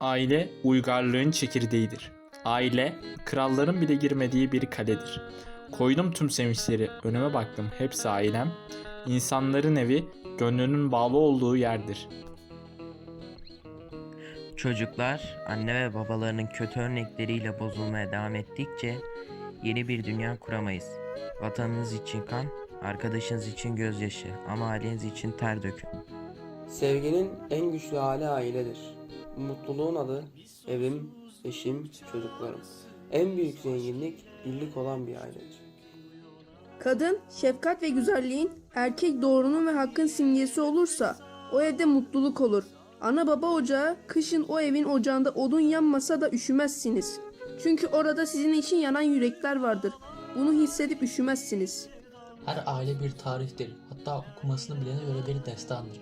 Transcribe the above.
Aile uygarlığın çekirdeğidir. Aile kralların bile girmediği bir kaledir. Koydum tüm sevinçleri, önüme baktım hepsi ailem. İnsanların evi gönlünün bağlı olduğu yerdir. Çocuklar anne ve babalarının kötü örnekleriyle bozulmaya devam ettikçe yeni bir dünya kuramayız. Vatanınız için kan, arkadaşınız için gözyaşı ama aileniz için ter dökün. Sevginin en güçlü hali ailedir. Mutluluğun adı evim, eşim, çocuklarım. En büyük zenginlik birlik olan bir ailedir. Kadın, şefkat ve güzelliğin, erkek doğrunun ve hakkın simgesi olursa o evde mutluluk olur. Ana baba ocağı, kışın o evin ocağında odun yanmasa da üşümezsiniz. Çünkü orada sizin için yanan yürekler vardır. Bunu hissedip üşümezsiniz. Her aile bir tarihtir. Hatta okumasını bilene göre bir destandır.